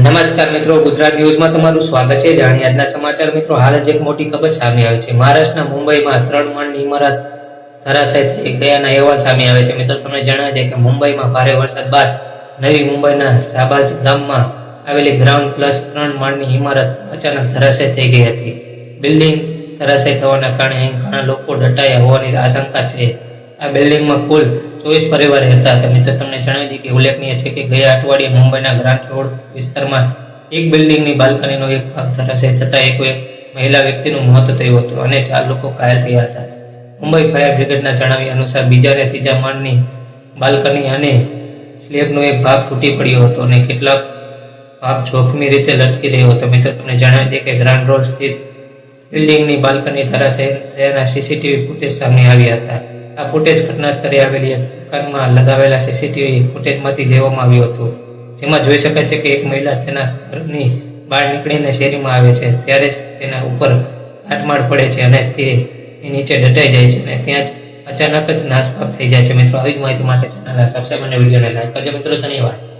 નમસ્કાર મિત્રો, ગુજરાત ન્યૂઝમાં તમારું સ્વાગત છે. જાણીએ આજના સમાચાર. મિત્રો, હાલ જ એક મોટી ખબર સામે આવી છે. મહારાષ્ટ્રના મુંબઈમાં ત્રણ માળની ઇમારત ધરાશય થઈ ગયાના અહેવાલ સામે આવે છે. મિત્રો, તમને જણાવી દે કે મુંબઈમાં ભારે વરસાદ બાદ નવી મુંબઈના શાબાજ ગામમાં આવેલી ગ્રાઉન્ડ પ્લસ ત્રણ માળની ઇમારત અચાનક ધરાશય થઈ ગઈ હતી. બિલ્ડિંગ ધરાશય થવાના કારણે અહીં ઘણા લોકો દટાયા હોવાની આશંકા છે. આ બિલ્ડિંગમાં કુલ ચોવીસ પરિવાર રહેતા હતા. મિત્રો, તમને જણાવી દઈએ કે ઉલ્લેખનીય છે કે ગયા અઠવાડિયે મુંબઈના ગ્રાન્ટ રોડ વિસ્તારમાં એક બિલ્ડિંગની બાલ્કનીનો એક ભાગ ધરાશે થતા એક મહિલા વ્યક્તિનું મોત થયું હતું અને ચાર લોકો ઘાયલ થયા હતા. મુંબઈ ફાયર બ્રિગેડના જણાવ્યા અનુસાર બીજા અને ત્રીજા માળની બાલ્કની અને સ્લેબનો એક ભાગ તૂટી પડ્યો હતો અને કેટલાક ભાગ જોખમી રીતે લટકી રહ્યો હતો. મિત્રો, તમને જણાવી દઈએ કે ગ્રાન્ડ રોડ સ્થિત બિલ્ડિંગની બાલ્કની ધરાશય થયાના સીસીટીવી ફૂટેજ સામે આવ્યા હતા. આ ફૂટેજ ઘટના સ્થળે આવેલી કારમાં લગાવેલા સીસીટીવી ફૂટેજમાંથી લેવામાં આવ્યું હતું. જેમાં જોઈ શકાય છે કે એક મહિલા તેના ઘરની બહાર નીકળીને શેરીમાં આવે છે. ત્યારે જ તેના ઉપર કાટમાળ પડે છે અને તે નીચે દટાઈ જાય છે અને ત્યાં જ અચાનક જ નાસભાગ થઈ જાય છે. મિત્રો, આવી જ માહિતી માટે ચેનલને સબસ્ક્રાઈબ અને વિડીયોને લાઈક કરજો. મિત્રો, ધન્યવાદ.